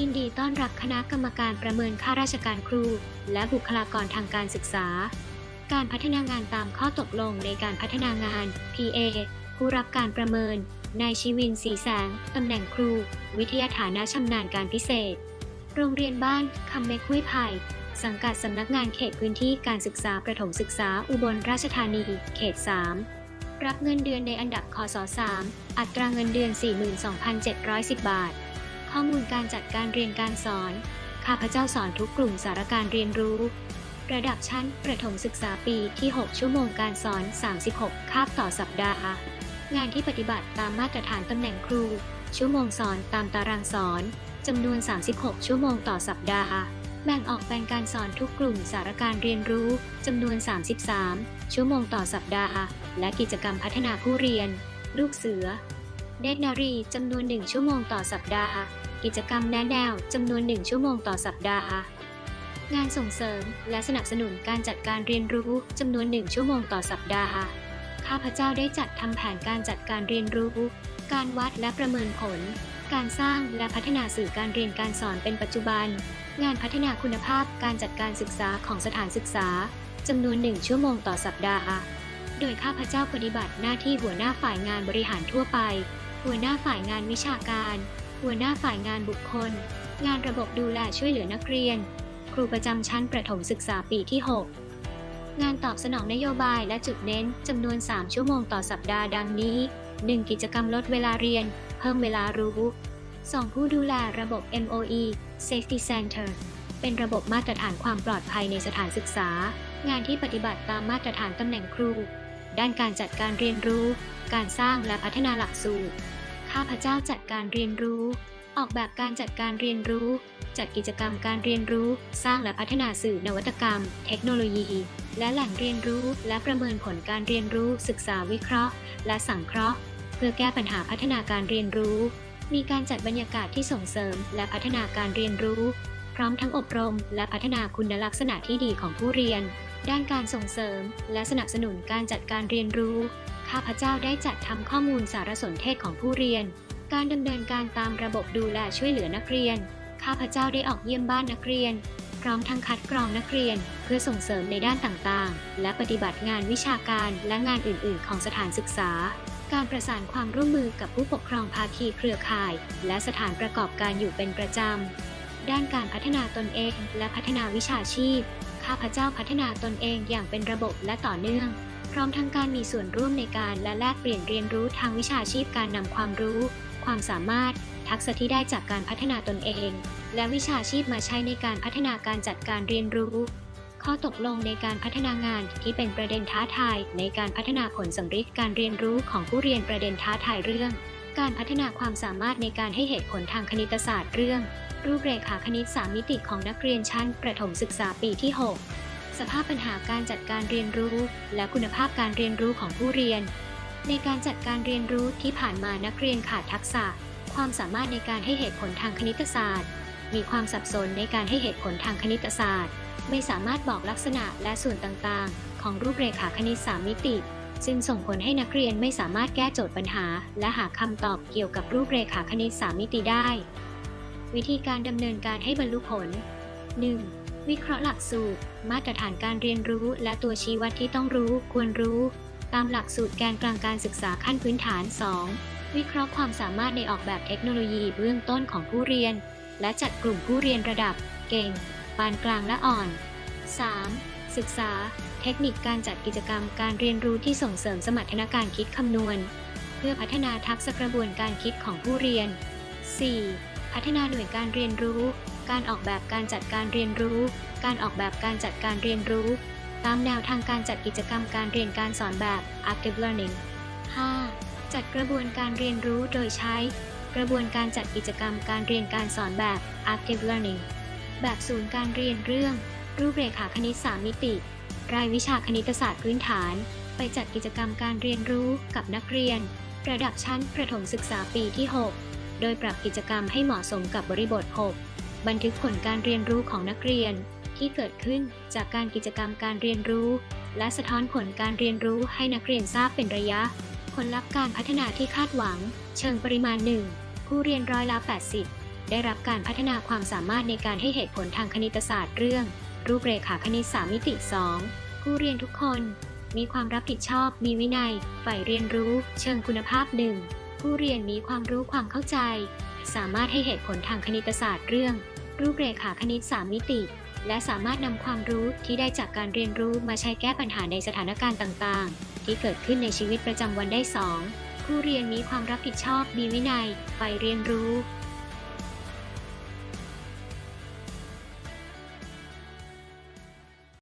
ยินดีต้อนรับคณะกรรมการประเมินข้าราชการครู และบุคลากรทางการศึกษา การพัฒนางานตามข้อตกลงในการพัฒนางาน PA ผู้รับการประเมิน นายชีวินสีแสง ตำแหน่งครู วิทยาฐานะชำนาญการพิเศษ โรงเรียนบ้านคำเมกห้วยไผ่สังกัดสำนักงานเขตพื้นที่การศึกษาประถมศึกษาอุบลราชธานี เขต 3 รับเงินเดือนในอันดับคศ3อัตราเงินเดือน 42,710 บาท ข้อมูลการจัดการเรียนการสอน ข้าพเจ้าสอนทุกกลุ่มสารการเรียนรู้ ระดับชั้นประถมศึกษาปีที่ 6 ชั่วโมงการสอน 36 คาบต่อสัปดาห์ งานที่ปฏิบัติตามมาตรฐานตำแหน่งครู ชั่วโมงสอนตามตารางสอนจำนวน 36 ชั่วโมงต่อสัปดาห์ แบ่งออกเป็นการสอนทุกกลุ่มสารการเรียนรู้จำนวน 33 ชั่วโมงต่อสัปดาห์ และกิจกรรมพัฒนาผู้เรียน ลูกเสือ เด็กนารีจำนวน 1 ชั่วโมงต่อสัปดาห์ กิจกรรมแนะแนวจำนวน 1 ชั่วโมงต่อสัปดาห์ งานส่งเสริมและสนับสนุนการจัดการเรียนรู้จำนวน 1 ชั่วโมงต่อสัปดาห์ ข้าพเจ้าได้จัดทำแผนการจัดการเรียนรู้ การวัดและประเมินผล การสร้างและพัฒนาสื่อการเรียนการสอนเป็นปัจจุบัน งานพัฒนาคุณภาพการจัดการศึกษาของสถานศึกษาจำนวน 1 ชั่วโมงต่อสัปดาห์โดยข้าพเจ้าปฏิบัติหน้าที่หัวหน้าฝ่ายงานบริหารทั่วไป หัวหน้าฝ่ายงานวิชาการ หัวหน้าฝ่ายงานบุคคล งานระบบดูแลช่วยเหลือนักเรียน ครูประจำชั้นประถมศึกษาปีที่ 6 งานตอบสนองนโยบายและจุดเน้นจำนวน 3 ชั่วโมงต่อสัปดาห์ดังนี้ 1. กิจกรรมลดเวลาเรียน เพิ่มเวลารู้ 2. ผู้ดูแลระบบ MOE Safety Center เป็นระบบมาตรฐานความปลอดภัยในสถานศึกษา งานที่ปฏิบัติตามมาตรฐานตำแหน่งครู ด้านการจัดการเรียนรู้ การสร้างและพัฒนาหลักสูตร ข้าพเจ้าจัดการเรียนรู้ ออกแบบการจัดการเรียนรู้ จัดกิจกรรมการเรียนรู้ สร้างและพัฒนาสื่อนวัตกรรม เทคโนโลยี และแหล่งเรียนรู้ และประเมินผลการเรียนรู้ ศึกษาวิเคราะห์ และสังเคราะห์ เพื่อแก้ปัญหาพัฒนาการเรียนรู้ มีการจัดบรรยากาศที่ส่งเสริม และพัฒนาการเรียนรู้ พร้อมทั้งอบรม และพัฒนาคุณลักษณะที่ดีของผู้เรียน ด้านการส่งเสริม และสนับสนุนการจัดการเรียนรู้ ข้าพเจ้าได้จัดทำข้อมูลสารสนเทศของผู้เรียน การดำเนินการตามระบบดูแลช่วยเหลือนักเรียน ข้าพเจ้าได้ออกเยี่ยมบ้านนักเรียน พร้อมทั้งคัดกรองนักเรียน เพื่อส่งเสริมในด้านต่างๆ และปฏิบัติงานวิชาการและงานอื่น ๆ ของสถานศึกษา การประสานความร่วมมือกับผู้ปกครองภาคีเครือข่าย และสถานประกอบการอยู่เป็นประจำด้านการพัฒนาตนเองและพัฒนาวิชาชีพ ข้าพเจ้าพัฒนาตนเองอย่างเป็นระบบและต่อเนื่อง พร้อมทั้งการมีส่วนร่วมในการและแลกเปลี่ยนเรียนรู้ทางวิชาชีพการนำความรู้ ความสามารถ ทักษะที่ได้จากการพัฒนาตนเอง และวิชาชีพมาใช้ในการพัฒนาการจัดการเรียนรู้ ข้อตกลงในการพัฒนางานที่เป็นประเด็นท้าทายในการพัฒนาผลสำฤทธิ์การเรียนรู้ของผู้เรียนประเด็นท้าทายเรื่อง การพัฒนาความสามารถในการให้เหตุผลทางคณิตศาสตร์เรื่อง รูปเรขาคณิต 3 มิติของนักเรียนชั้นประถมศึกษาปีที่ 6 สภาพปัญหาการจัดการเรียนรู้ และคุณภาพการเรียนรู้ของผู้เรียน ในการจัดการเรียนรู้ที่ผ่านมานักเรียนขาดทักษะ ความสามารถในการให้เหตุผลทางคณิตศาสตร์ มีความสับสนในการให้เหตุผลทางคณิตศาสตร์ ไม่สามารถบอกลักษณะและส่วนต่างๆ ของรูปเรขาคณิต 3 มิติซึ่งส่งผลให้นักเรียนไม่สามารถแก้โจทย์ปัญหา และหาคำตอบเกี่ยวกับรูปเรขาคณิต 3 มิติได้ วิธีการดำเนินการให้บรรลุผล 1. วิเคราะห์หลักสูตร มาตรฐานการเรียนรู้และตัวชี้วัดที่ต้องรู้ ควรรู้ ตามหลักสูตรแกนกลางการศึกษาขั้นพื้นฐาน 2. วิเคราะห์ความสามารถในออกแบบเทคโนโลยีเบื้องต้นของผู้เรียน และจัดกลุ่มผู้เรียนระดับ เก่ง ปานกลางและอ่อน 3. ศึกษา เทคนิคการจัดกิจกรรมการเรียนรู้ที่ส่งเสริมสมรรถนะการคิดคำนวณ เพื่อพัฒนาทักษะกระบวนการคิดของผู้เรียน 4. พัฒนาหน่วยการเรียนรู้ การออกแบบการจัดการเรียนรู้ การออกแบบการจัดการเรียนรู้ ตามแนวทางการจัดกิจกรรมการเรียนการสอนแบบ active learning 5. จัดกระบวนการเรียนรู้โดยใช้ กระบวนการจัดกิจกรรมการเรียนการสอนแบบ active learning แบบศูนย์การเรียนเรื่อง รูปเรขาคณิต 3 มิติ รายวิชาคณิตศาสตร์พื้นฐาน ไปจัดกิจกรรมการเรียนรู้กับนักเรียน ระดับชั้นประถมศึกษาปีที่ 6 โดยปรับกิจกรรมให้เหมาะสมกับบริบท 6 บันทึกผลการเรียนรู้ของนักเรียน ที่เกิดขึ้นจากการกิจกรรมการเรียนรู้ และสะท้อนผลการเรียนรู้ให้นักเรียนทราบเป็นระยะ ผลลัพธ์การพัฒนาที่คาดหวัง เชิงปริมาณ 1 ผู้เรียนร้อยละ 80 ได้รับการพัฒนาความสามารถในการให้เหตุผลทางคณิตศาสตร์เรื่อง รูปเรขาคณิตสามมิติ 2 ผู้เรียนทุกคน มีความรับผิดชอบ มีวินัย ใฝ่เรียนรู้ เชิงคุณภาพหนึ่ง ผู้เรียนมีความรู้ความเข้าใจ สามารถให้เหตุผลทางคณิตศาสตร์เรื่อง รูปเรขาคณิต 3 มิติ และสามารถนำความรู้ที่ได้จากการเรียนรู้มาใช้แก้ปัญหาในสถานการณ์ต่างๆ ที่เกิดขึ้นในชีวิตประจำวันได้ 2 ผู้เรียนมีความรับผิดชอบมีวินัยไปเรียนรู้